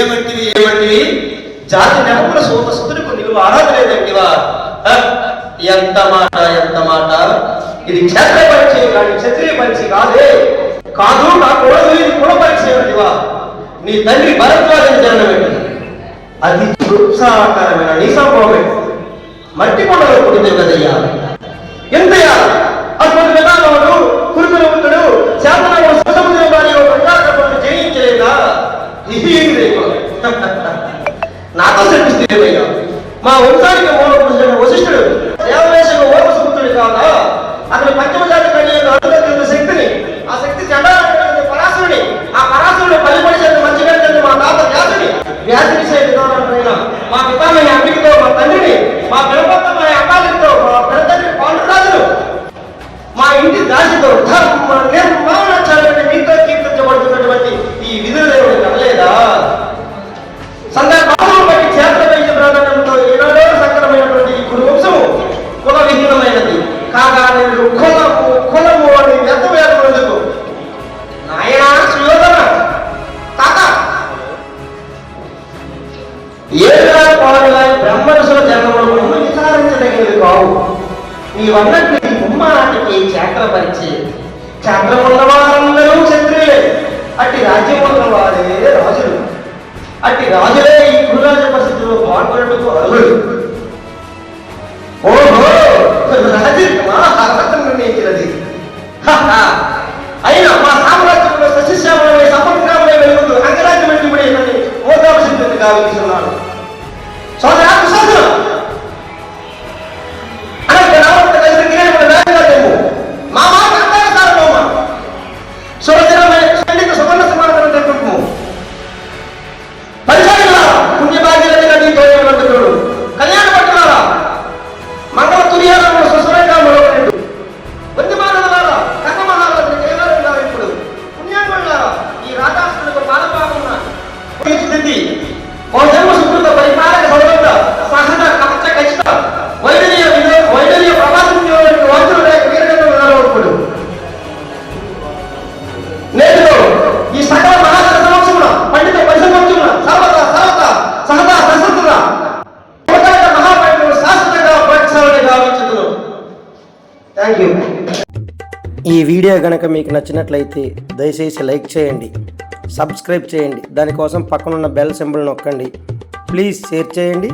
ఏమంటివి ఏమంటివి? జాతి నెలకుల సోమ సుతులకు నీవు ఆరాధలేదంటివా లేదంటివా ఎంత మాట ఎంత మాట? ఇది క్షేత్ర పరిచయం కానీ క్షత్రియ పరిచయం కాదే. కాదు నా కొడదు ఇది కుల పరిచయం అంటివా నీ తండ్రి భరద్వాజం జననమేంటి అది ఉత్సాహకరమైన నీ సంభవమే మట్టి కొండలో పుట్టింది కదయ్యా. దేవయ్య మా వంశానికి మూల పురుషుడు వశిష్ఠుడు. దేవదేశంలో ఓపసుపుత్రుడు కాదా? అతని పంచమజాతి కన్యకు అనుగ్రహించిన శక్తిని ఆ శక్తి చండాలని పరాశుని ఆ పరాశుని పల్లిపడిచేది నీవన్నట్టు ఈ ముమ్మాటికి క్షేత్రపరిచి క్షేత్రం ఉన్న వారందరూ క్షత్రియులే. అట్టి రాజ్యం ఉన్న వారే రాజులు. అట్టి రాజులే ఈ గురురాజ పరిస్థితిలో పాల్గొనటకు అర్హుడు ఓహో రాజరికమా అర్హత నిర్ణయించినది. అయినా మా సామ్రాజ్యంలో సశిశ్యామలమై సంపత్కామలై వెలుగుతూ అంగరాజ్యం వెళ్ళిపడేదని మోదావసిందని గావిస్తున్నాడు సోదరా స్థితి సుకృత కవచ వైడల్య వైడల్య ప్రవాసం వంతులు లేక ఈ సకల మహాజన సమక్షమున పండిత పరిసమక్షమున సర్వత సర్వత సహదా మహాపండితులు శాశ్వతంగా థ్యాంక్ యూ ఈ వీడియో కనుక మీకు నచ్చినట్లయితే దయచేసి లైక్ చేయండి. సబ్స్క్రైబ్ చేయండి. దానికోసం పక్కనున్న బెల్ సింబల్ నొక్కండి. ప్లీజ్ షేర్ చేయండి.